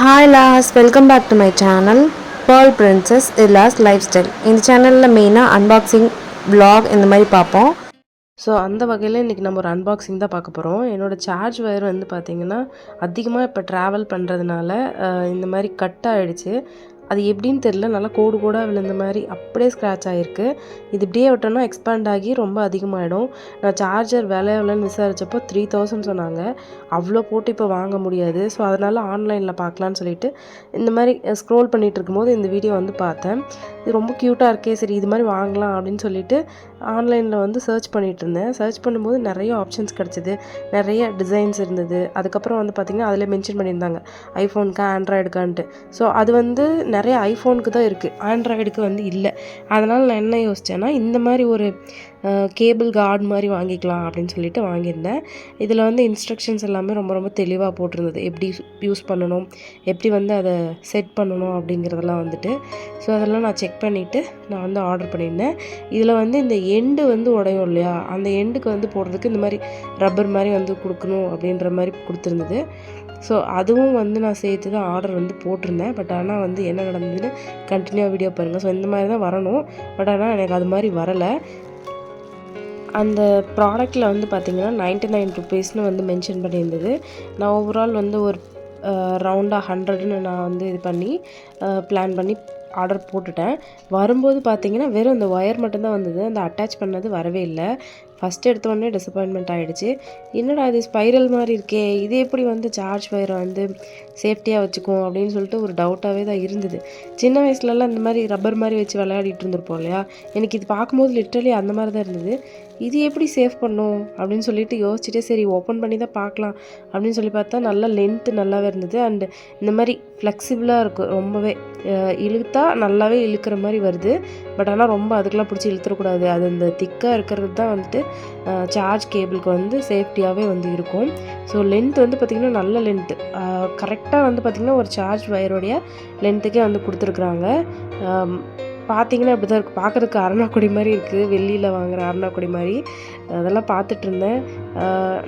Hi loss welcome back to my channel pearl princess Illa's lifestyle இந்த சேனலில் மெயினாக unboxing vlog இந்த மாதிரி பார்ப்போம். ஸோ அந்த வகையில் இன்றைக்கி நம்ம ஒரு அன்பாக்சிங் தான் பார்க்க போகிறோம் என்னோடய சார்ஜ் ஒயர் வந்து பார்த்திங்கன்னா அதிகமாக இப்போ ட்ராவல் பண்ணுறதுனால இந்த மாதிரி கட் ஆகிடுச்சு அது எப்படின்னு தெரில நல்லா கோடு கோடாக விழுந்த மாதிரி அப்படியே ஸ்க்ராட்ச் ஆகிருக்கு இது இப்படியே விட்டோன்னா எக்ஸ்பேண்ட் ஆகி ரொம்ப அதிகமாகிடும் நான் சார்ஜர் விலை எவ்வளோன்னு விசாரித்தப்போ த்ரீ தௌசண்ட் சொன்னாங்க. அவ்வளோ போட்டு இப்போ வாங்க முடியாது. ஸோ அதனால் ஆன்லைனில் பார்க்கலான்னு சொல்லிட்டு இந்த மாதிரி ஸ்க்ரோல் பண்ணிகிட்டு இருக்கும்போது இந்த வீடியோ வந்து பார்த்தேன். இது ரொம்ப க்யூட்டாக இருக்கே சரி இது மாதிரி வாங்கலாம் அப்படின்னு சொல்லிட்டு ஆன்லைனில் வந்து சர்ச் பண்ணிகிட்டு இருந்தேன். சர்ச் பண்ணும்போது நிறைய ஆப்ஷன்ஸ் கிடச்சிது. நிறைய டிசைன்ஸ் இருந்தது. அதுக்கப்புறம் வந்து பார்த்திங்கன்னா அதில் மென்ஷன் பண்ணியிருந்தாங்க. ஐஃபோனுக்கா ஆண்ட்ராய்டுக்கான்ட்டு ஸோ அது வந்து நிறைய ஐஃபோனுக்கு தான் இருக்குது ஆண்ட்ராய்டுக்கு வந்து இல்லை. அதனால் நான் என்ன யோசித்தேன்னா இந்த மாதிரி ஒரு கேபிள் கார்டு மாதிரி வாங்கிக்கலாம் அப்படின்னு சொல்லிட்டு வாங்கியிருந்தேன். இதில் வந்து இன்ஸ்ட்ரக்ஷன்ஸ் எல்லாமே ரொம்ப ரொம்ப தெளிவாக போட்டிருந்தது. எப்படி யூஸ் பண்ணணும் எப்படி வந்து அதை செட் பண்ணணும் அப்படிங்கிறதெல்லாம் வந்துட்டு. ஸோ அதெல்லாம் நான் செக் பண்ணிவிட்டு நான் வந்து ஆர்டர் பண்ணியிருந்தேன். இதில் வந்து இந்த எண்டு வந்து உடையும் இல்லையா? அந்த எண்டுக்கு வந்து போடுறதுக்கு இந்த மாதிரி ரப்பர் மாதிரி வந்து கொடுக்கணும் அப்படின்ற மாதிரி கொடுத்துருந்தது. ஸோ அதுவும் வந்து நான் சேர்த்து தான் ஆர்டர் வந்து போட்டிருந்தேன். பட் ஆனால் வந்து என்ன நடந்ததுன்னு கண்டினியூவாக வீடியோ பாருங்கள் ஸோ இந்த மாதிரி தான் வரணும். பட் ஆனால் எனக்கு அது மாதிரி வரலை. அந்த ப்ராடக்ட்டில் வந்து பார்த்திங்கன்னா நைன்ட்டி நைன் ருபீஸ்னு வந்து மென்ஷன் பண்ணியிருந்தது. நான் ஓவரால் வந்து ஒரு ரவுண்டாக ஹண்ட்ரடுன்னு நான் வந்து இது பண்ணி பிளான் பண்ணி ஆர்டர் போட்டுட்டேன். வரும்போது பார்த்தீங்கன்னா வெறும் இந்த ஒயர் மட்டும்தான் வந்தது. அந்த அட்டாச் பண்ணது வரவே இல்லை. ஃபஸ்ட் எடுத்தோடனே டிசப்பாயின்மெண்ட் ஆகிடுச்சு என்னடா இது ஸ்பைரல் மாதிரி இருக்கே? இது எப்படி வந்து சார்ஜ் ஒயரை வந்து சேஃப்டியாக வச்சுக்கும் அப்படின்னு சொல்லிட்டு ஒரு டவுட்டாகவே தான் இருந்தது. சின்ன வயசுலலாம் இந்த மாதிரி ரப்பர் மாதிரி வச்சு விளையாடிட்டு இருந்திருப்போம் இல்லையா? எனக்கு இது பார்க்கும்போது லிட்ரலி அந்த மாதிரி தான் இருந்தது. இது எப்படி சேஃப் பண்ணும் அப்படின்னு சொல்லிட்டு யோசிச்சுட்டே சரி ஓப்பன் பண்ணி தான் பார்க்கலாம் அப்படின்னு சொல்லி பார்த்தா நல்லா லென்த்து நல்லாவே இருந்தது. அண்டு இந்த மாதிரி ஃப்ளெக்சிபிளாக இருக்கும் ரொம்பவே. இழுத்தா நல்லாவே இழுக்கிற மாதிரி வருது. பட் ஆனால் ரொம்ப அதுக்கெலாம் பிடிச்சி இழுத்துடக்கூடாது அது அந்த திக்காக இருக்கிறது தான் வந்துட்டு சார்ஜ் கேபிளுக்கு வந்து சேஃப்டியாகவே வந்து இருக்கும். ஸோ லென்த் வந்து பார்த்திங்கன்னா நல்ல லென்த்து கரெக்டாக வந்து பார்த்திங்கன்னா ஒரு சார்ஜ் வயருடைய லென்த்துக்கே வந்து கொடுத்துருக்குறாங்க. பார்த்தீங்கன்னா இப்படி தான் இருக்குது பார்க்குறதுக்கு அருணாக்குடி மாதிரி இருக்குது வெள்ளியில் வாங்குகிற அருணாக்குடி மாதிரி. அதெல்லாம் பார்த்துட்டு இருந்தேன்.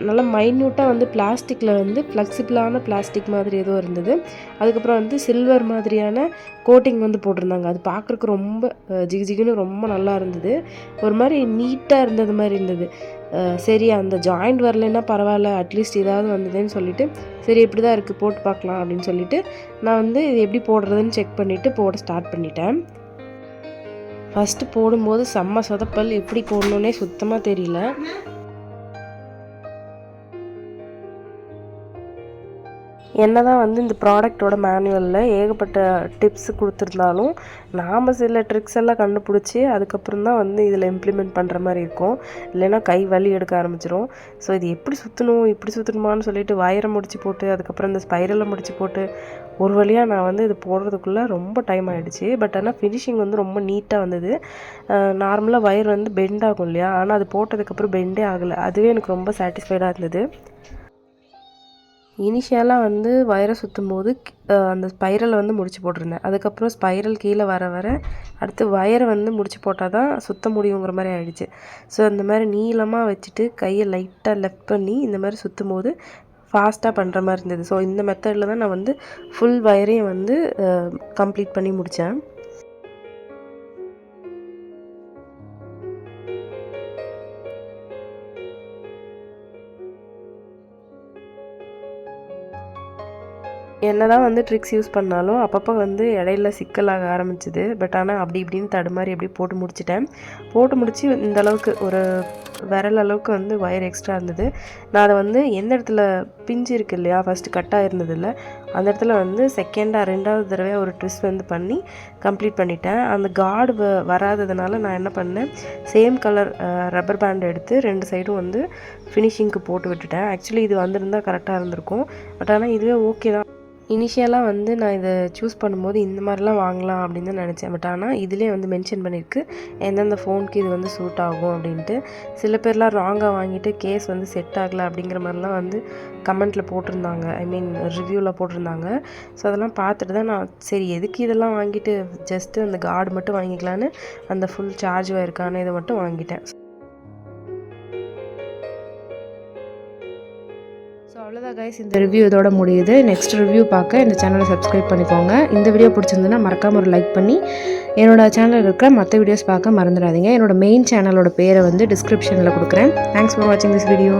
நல்லா மைன்யூட்டாக வந்து பிளாஸ்டிக்கில் வந்து ஃப்ளெக்சிபிளான பிளாஸ்டிக் மாதிரி ஏதோ இருந்தது. அதுக்கப்புறம் வந்து சில்வர் மாதிரியான கோட்டிங் வந்து போட்டிருந்தாங்க. அது பார்க்குறக்கு ரொம்ப ஜிகு ஜிகுன்னு ரொம்ப நல்லா இருந்தது. ஒரு மாதிரி நீட்டாக இருந்தது மாதிரி இருந்தது. சரி அந்த ஜாயிண்ட் வரலைன்னா பரவாயில்ல. அட்லீஸ்ட் ஏதாவது வந்ததுன்னு சொல்லிவிட்டு சரி இப்படி தான் இருக்குது போட்டு பார்க்கலாம் அப்படின்னு சொல்லிவிட்டு நான் வந்து இது எப்படி போடுறதுன்னு செக் பண்ணிவிட்டு போட ஸ்டார்ட் பண்ணிட்டேன். ஃபஸ்ட்டு போடும்போது செம்ம சொதப்பல் எப்படி போடணுன்னே சுத்தமாக தெரியல. என்ன தான் வந்து இந்த ப்ராடக்டோட மேனுவலில் ஏகப்பட்ட டிப்ஸ் கொடுத்துருந்தாலும் நாம் சில ட்ரிக்ஸ் எல்லாம் கண்டுபிடிச்சி அதுக்கப்புறம் தான் வந்து இதில் இம்ப்ளிமெண்ட் பண்ணுற மாதிரி இருக்கும். இல்லைன்னா கை வலி எடுக்க ஆரம்பிச்சிடும் ஸோ இது எப்படி சுற்றணும் இப்படி சுற்றணுமான்னு சொல்லிட்டு வயரை முடிச்சு போட்டு அதுக்கப்புறம் இந்த ஸ்பைரலை முடிச்சு போட்டு ஒரு வழியாக நான் வந்து இது போடுறதுக்குள்ளே ரொம்ப டைம் ஆகிடுச்சு பட் ஆனால் ஃபினிஷிங் வந்து ரொம்ப நீட்டாக வந்தது. நார்மலாக வயர் வந்து பெண்ட் ஆகும் இல்லையா? ஆனால் அது போட்டதுக்கப்புறம் பெண்டே ஆகலை. அதுவே எனக்கு ரொம்ப சாட்டிஸ்ஃபைடாக இருந்தது. இனிஷியலாக வந்து வயரை சுற்றும் போது அந்த ஸ்பைரலை வந்து முடிச்சு போட்டிருந்தேன். அதுக்கப்புறம் ஸ்பைரல் கீழே வர வர அடுத்து வயரை வந்து முடிச்சு போட்டால் தான் சுத்த முடியுங்கிற மாதிரி ஆயிடுச்சு. ஸோ இந்த மாதிரி நீளமாக வச்சுட்டு கையை லைட்டாக லெஃப்ட் பண்ணி இந்த மாதிரி சுற்றும் போது ஃபாஸ்ட்டாக பண்ணுற மாதிரி இருந்தது. ஸோ இந்த மெத்தடில் தான் நான் வந்து ஃபுல் வயரையும் வந்து கம்ப்ளீட் பண்ணி முடித்தேன் என்ன தான் வந்து ட்ரிக்ஸ் யூஸ் பண்ணாலும் அப்பப்போ வந்து இடையில சிக்கலாக ஆரம்பிச்சுது. பட் ஆனால் அப்படி இப்படின்னு தடுமாறி அப்படி போட்டு முடிச்சிட்டேன். போட்டு முடித்து இந்த அளவுக்கு ஒரு விரல் அளவுக்கு வந்து ஒயர் எக்ஸ்ட்ரா இருந்தது. நான் அதை வந்து எந்த இடத்துல பிஞ்சு இருக்கு இல்லையா ஃபஸ்ட்டு கட்டாக இருந்தது இல்லை அந்த இடத்துல வந்து செகண்டாக ரெண்டாவது தடவை ஒரு ட்விஸ்ட் வந்து பண்ணி கம்ப்ளீட் பண்ணிட்டேன். அந்த கார்டு வ வராததுனால நான் என்ன பண்ணேன் சேம் கலர் ரப்பர் பேண்ட் எடுத்து ரெண்டு சைடும் வந்து ஃபினிஷிங்க்கு போட்டு விட்டுட்டேன். ஆக்சுவலி இது வந்திருந்தால் கரெக்டாக இருந்திருக்கும். பட் ஆனால் இதுவே ஓகே தான். இனிஷியலாக வந்து நான் இதை சூஸ் பண்ணும்போது இந்த மாதிரிலாம் வாங்கலாம் அப்படின்னு தான் நினச்சேன். பட் ஆனால் இதிலே வந்து மென்ஷன் பண்ணியிருக்கு எந்தெந்த ஃபோனுக்கு இது வந்து சூட் ஆகும் அப்படின்ட்டு. சில பேர்லாம் ராங்காக வாங்கிட்டு கேஸ் வந்து செட் ஆகலை அப்படிங்கிற மாதிரிலாம் வந்து கமெண்ட்டில் போட்டிருந்தாங்க. ஐ மீன் ரிவ்யூவில் போட்டிருந்தாங்க. ஸோ அதெல்லாம் பார்த்துட்டு தான் நான் சரி எதுக்கு இதெல்லாம் வாங்கிட்டு ஜஸ்ட்டு அந்த கார்டு மட்டும் வாங்கிக்கலான்னு அந்த ஃபுல் சார்ஜ் இருக்கான இதை மட்டும் வாங்கிட்டேன். அவ்வளோதான் கைஸ் இந்த ரிவ்யூ இதோட முடியுது. நெக்ஸ்ட் ரிவ்யூ பார்க்க இந்த சேனலை சப்ஸ்கிரைப் பண்ணிக்கோங்க. இந்த வீடியோ பிடிச்சிருந்துன்னா மறக்காமல் ஒரு லைக் பண்ணி என்னோட சேனலில் இருக்கிற மற்ற வீடியோஸ் பார்க்க மறந்துடாதீங்க. என்னோட மெயின் சேனலோட பேரை வந்து டிஸ்கிரிப்ஷனில் கொடுக்குறேன். தேங்க்ஸ் ஃபார் வாட்சிங் திஸ் வீடியோ